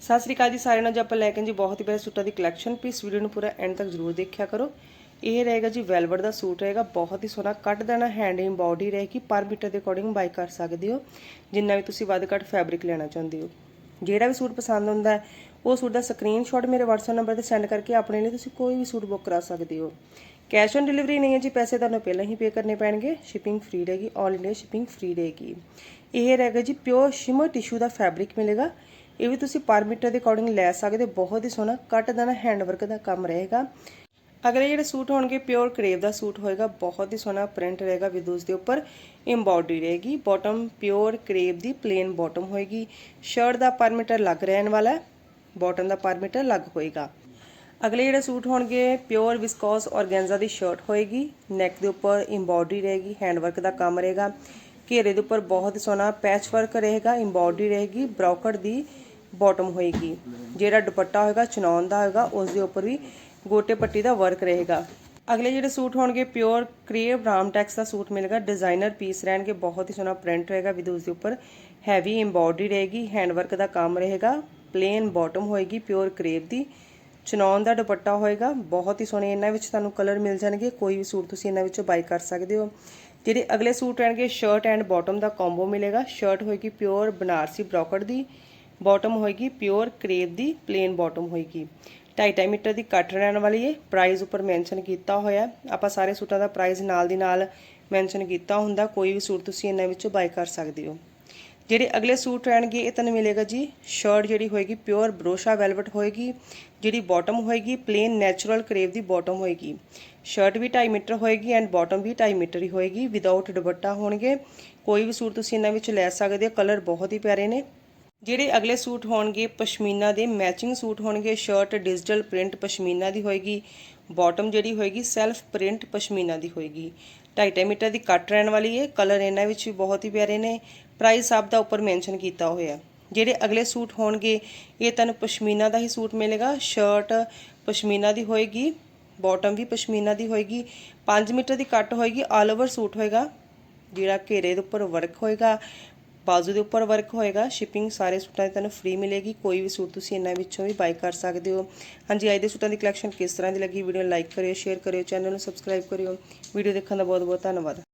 ਸਤਿ ਸ੍ਰੀ ਅਕਾਲ ਜੀ ਸਾਰਿਆਂ ਨੂੰ ਜੇ ਆਪਾਂ ਲੈ ਕੇ ਜੀ ਬਹੁਤ ਹੀ ਪਿਆਰੇ ਸੂਟਾਂ ਦੀ ਕਲੈਕਸ਼ਨ ਪਲੀਜ਼ ਵੀਡੀਓ ਨੂੰ ਪੂਰਾ ਐਂਡ ਤੱਕ ਜ਼ਰੂਰ ਦੇਖਿਆ ਕਰੋ। ਇਹ ਰਹੇਗਾ ਜੀ ਵੈਲਵਟ ਦਾ ਸੂਟ ਰਹੇਗਾ, ਬਹੁਤ ਹੀ ਸੋਹਣਾ, ਕੱਟ ਦੇਣਾ ਹੈਂਡ ਇੰਬੋਡੀ ਰਹੇਗੀ, ਪਰ ਮੀਟਰ ਦੇ ਅਕੋਰਡਿੰਗ ਬਾਈ ਕਰ ਸਕਦੇ ਹੋ, ਜਿੰਨਾ ਵੀ ਤੁਸੀਂ ਵੱਧ ਘੱਟ ਫੈਬਰਿਕ ਲੈਣਾ ਚਾਹੁੰਦੇ ਹੋ। ਜਿਹੜਾ ਵੀ ਸੂਟ ਪਸੰਦ ਹੁੰਦਾ ਹੈ, ਉਹ ਸੂਟ ਦਾ ਸਕਰੀਨਸ਼ਾਟ ਮੇਰੇ WhatsApp ਨੰਬਰ ਤੇ ਸੈਂਡ ਕਰਕੇ ਆਪਣੇ ਲਈ ਤੁਸੀਂ ਕੋਈ ਵੀ ਸੂਟ ਬੁੱਕ ਕਰਾ ਸਕਦੇ ਹੋ। ਕੈਸ਼ ਔਨ ਡਿਲੀਵਰੀ ਨਹੀਂ ਹੈ ਜੀ, ਪੈਸੇ ਤੁਹਾਨੂੰ ਪਹਿਲਾਂ ਹੀ ਪੇ ਕਰਨੇ ਪੈਣਗੇ ਸ਼ਿਪਿੰਗ ਫ੍ਰੀ ਰਹੇਗੀ ਆਲ ਇੰਡੀਆ ਸ਼ਿਪਿੰਗ ਫ੍ਰੀ ਰਹੇਗੀ। ਇਹ ਰਹੇਗਾ ਜੀ ਪਿਓਰ ਸ਼ਿਮਰ ਟਿਸ਼ੂ ਦਾ ਫੈਬਰਿਕ ਮਿਲੇਗਾ ਇਹ ਵੀ ਤੁਸੀਂ ਪਰ ਮੀਟਰ ਦੇ ਅਕੋਰਡਿੰਗ ਲੈ ਸਕਦੇ ਹੋ ਬਹੁਤ ਹੀ ਸੋਹਣਾ ਕੱਟ ਦਾ ਨਾ ਹੈਂਡਵਰਕ ਦਾ ਕੰਮ ਰਹੇਗਾ। ਅਗਲੇ ਜਿਹੜੇ ਸੂਟ ਹੋਣਗੇ ਪਿਓਰ ਕਰੇਵ ਦਾ ਸੂਟ ਹੋਏਗਾ, ਬਹੁਤ ਹੀ ਸੋਹਣਾ ਪ੍ਰਿੰਟ ਰਹੇਗਾ ਵਿਦੂਸ ਦੇ ਉੱਪਰ ਐਮਬੋਡੀ ਰਹੇਗੀ। ਬਾਟਮ ਪਿਓਰ ਕਰੇਵ ਦੀ ਪਲੇਨ ਬਾਟਮ ਹੋਏਗੀ। ਸ਼ਰਟ ਦਾ ਪਰਮੀਟਰ ਲੱਗ ਰਹਿਣ ਵਾਲਾ ਹੈ ਬਾਟਮ ਦਾ ਪਰਮੀਟਰ ਲੱਗ ਹੋਏਗਾ। ਅਗਲੇ ਜਿਹੜੇ ਸੂਟ ਹੋਣਗੇ ਪਿਓਰ ਵਿਸਕੋਸ ਔਰਗੈਂਜ਼ਾ ਦੀ ਸ਼ਰਟ ਹੋਏਗੀ। ਨੈਕ ਦੇ ਉੱਪਰ ਐਮਬੋਡੀ ਰਹੇਗੀ ਹੈਂਡ ਵਰਕ ਦਾ ਕੰਮ ਰਹੇਗਾ। ਘੇਰੇ ਦੇ ਉੱਪਰ ਬਹੁਤ ਹੀ ਸੋਹਣਾ ਪੈਚ ਵਰਕ ਰਹੇਗਾ ਐਮਬੋਡੀ ਰਹੇਗੀ। ਬ੍ਰੋਕਟ ਦੀ ਬਾਟਮ ਹੋਏਗੀ। ਜਿਹੜਾ ਦੁਪੱਟਾ ਹੋਏਗਾ ਚਨੌਨ ਦਾ ਹੋਏਗਾ ਉਸ ਦੇ ਉੱਪਰ ਵੀ ਗੋਟੇ ਪੱਟੀ ਦਾ ਵਰਕ ਰਹੇਗਾ। ਅਗਲੇ ਜਿਹੜੇ ਸੂਟ ਹੋਣਗੇ ਪਿਓਰ ਕ੍ਰੀਏਵ ਰਾਮਟੈਕਸ ਦਾ ਸੂਟ ਮਿਲੇਗਾ। ਡਿਜ਼ਾਈਨਰ ਪੀਸ ਰਹਿਣਗੇ, ਬਹੁਤ ਹੀ ਸੋਹਣਾ ਪ੍ਰਿੰਟ ਰਹੇਗਾ ਵਿਦ ਉਸ ਦੇ ਉੱਪਰ। ਹੈਵੀ ਐਮਬੋਡੀ ਰਹੇਗੀ ਹੈਂਡ ਵਰਕ ਦਾ ਕੰਮ ਰਹੇਗਾ। ਪਲੇਨ ਬਾਟਮ ਹੋਏਗੀ ਪਿਓਰ ਕਰੇਵ ਦੀ। ਚਨੌਨ ਦਾ ਦੁਪੱਟਾ ਹੋਏਗਾ, ਬਹੁਤ ਹੀ ਸੋਹਣੇ ਇਹਨਾਂ ਵਿੱਚ ਤੁਹਾਨੂੰ ਕਲਰ ਮਿਲ ਜਾਣਗੇ। ਕੋਈ ਵੀ ਸੂਟ ਤੁਸੀਂ ਇਹਨਾਂ ਵਿੱਚੋਂ ਬਾਈ ਕਰ ਸਕਦੇ ਹੋ। ਜਿਹੜੇ ਅਗਲੇ ਸੂਟ ਰਹਿਣਗੇ ਸ਼ਰਟ ਐਂਡ ਬਾਟਮ ਦਾ ਕੰਬੋ ਮਿਲੇਗਾ। ਸ਼ਰਟ ਹੋਏਗੀ ਪਿਓਰ ਬਨਾਰਸੀ ਬ੍ਰੋਕਟ ਦੀ। ਬਾਟਮ ਹੋਏਗੀ, ਪਿਓਰ ਕਰੇਵ ਦੀ ਪਲੇਨ ਬਾਟਮ ਹੋਏਗੀ। 2.5 ਮੀਟਰ ਦੀ ਕੱਟ ਰਹਿਣ ਵਾਲੀ ਹੈ ਪ੍ਰਾਈਸ ਉੱਪਰ ਮੈਂਸ਼ਨ ਕੀਤਾ ਹੋਇਆ। ਆਪਾਂ ਸਾਰੇ ਸੂਟਾਂ ਦਾ ਪ੍ਰਾਈਸ ਨਾਲ ਦੀ ਨਾਲ ਮੈਂਸ਼ਨ ਕੀਤਾ ਹੁੰਦਾ, ਕੋਈ ਵੀ ਸੂਟ ਤੁਸੀਂ ਇਹਨਾਂ ਵਿੱਚੋਂ ਬਾਈ ਕਰ ਸਕਦੇ ਹੋ। ਜਿਹੜੇ ਅਗਲੇ ਸੂਟ ਰਹਿਣਗੇ, ਇਹ ਤੁਹਾਨੂੰ ਮਿਲੇਗਾ ਜੀ, ਸ਼ਰਟ ਜਿਹੜੀ ਹੋਏਗੀ, ਪਿਓਰ ਬਰੋਸ਼ਾ ਵੈਲਵਟ ਹੋਏਗੀ, ਜਿਹੜੀ ਬਾਟਮ ਹੋਏਗੀ, ਪਲੇਨ ਨੈਚੁਰਲ ਕਰੇਵ ਦੀ ਬਾਟਮ ਹੋਏਗੀ। ਸ਼ਰਟ ਵੀ 2.5 ਮੀਟਰ ਹੋਏਗੀ ਐਂਡ ਬਾਟਮ ਵੀ 2.5 ਮੀਟਰ ਹੀ ਹੋਏਗੀ, ਵਿਦਆਊਟ ਦੁਪੱਟਾ ਹੋਣਗੇ। ਕੋਈ ਵੀ ਸੂਟ ਤੁਸੀਂ ਇਹਨਾਂ ਵਿੱਚ ਲੈ ਸਕਦੇ ਹੋ, ਕਲਰ ਬਹੁਤ ਹੀ ਪਿਆਰੇ ਨੇ। ਜਿਹੜੇ ਅਗਲੇ ਸੂਟ ਹੋਣਗੇ ਪਸ਼ਮੀਨਾ ਦੇ ਮੈਚਿੰਗ ਸੂਟ ਹੋਣਗੇ ਸ਼ਰਟ ਡਿਜੀਟਲ ਪ੍ਰਿੰਟ ਪਸ਼ਮੀਨਾ ਦੀ ਹੋਏਗੀ ਬਾਟਮ ਜਿਹੜੀ ਹੋਏਗੀ ਸੈਲਫ ਪ੍ਰਿੰਟ ਪਸ਼ਮੀਨਾ ਦੀ ਹੋਏਗੀ। 2.5 ਮੀਟਰ ਦੀ ਕੱਟ ਰਹਿਣ ਵਾਲੀ ਹੈ ਕਲਰ ਇਹਨਾਂ ਵਿੱਚ ਵੀ ਬਹੁਤ ਹੀ ਪਿਆਰੇ ਨੇ ਪ੍ਰਾਈਸ ਸਭ ਦਾ ਉੱਪਰ ਮੈਂਸ਼ਨ ਕੀਤਾ ਹੋਇਆ। ਜਿਹੜੇ ਅਗਲੇ ਸੂਟ ਹੋਣਗੇ, ਇਹ ਤੁਹਾਨੂੰ ਪਸ਼ਮੀਨਾ ਦਾ ਹੀ ਸੂਟ ਮਿਲੇਗਾ ਸ਼ਰਟ ਪਸ਼ਮੀਨਾ ਦੀ ਹੋਏਗੀ ਬਾਟਮ ਵੀ ਪਸ਼ਮੀਨਾ ਦੀ ਹੋਏਗੀ 5 ਮੀਟਰ ਦੀ ਕੱਟ ਹੋਏਗੀ ਆਲ ਓਵਰ ਸੂਟ ਹੋਏਗਾ, ਜਿਹੜਾ ਘੇਰੇ ਦੇ ਉੱਪਰ ਵਰਕ ਹੋਏਗਾ ਬਾਜ਼ੂ ਦੇ ਉੱਪਰ ਵਰਕ ਹੋਏਗਾ ਸ਼ਿਪਿੰਗ ਸਾਰੇ ਸੂਟਾਂ ਦੀ ਤੁਹਾਨੂੰ ਫ੍ਰੀ ਮਿਲੇਗੀ, ਕੋਈ ਵੀ ਸੂਟ ਤੁਸੀਂ ਇਹਨਾਂ ਵਿੱਚੋਂ ਵੀ ਬਾਈ ਕਰ ਸਕਦੇ ਹੋ। ਹਾਂਜੀ, ਅੱਜ ਦੇ ਸੂਟਾਂ ਦੀ ਕਲੈਕਸ਼ਨ ਕਿਸ ਤਰ੍ਹਾਂ ਦੀ ਲੱਗੀ ਵੀਡੀਓ ਨੂੰ ਲਾਈਕ ਕਰਿਓ ਸ਼ੇਅਰ ਕਰਿਓ ਚੈਨਲ ਨੂੰ ਸਬਸਕ੍ਰਾਈਬ ਕਰਿਓ। ਵੀਡੀਓ ਦੇਖਣ ਦਾ ਬਹੁਤ ਬਹੁਤ ਧੰਨਵਾਦ।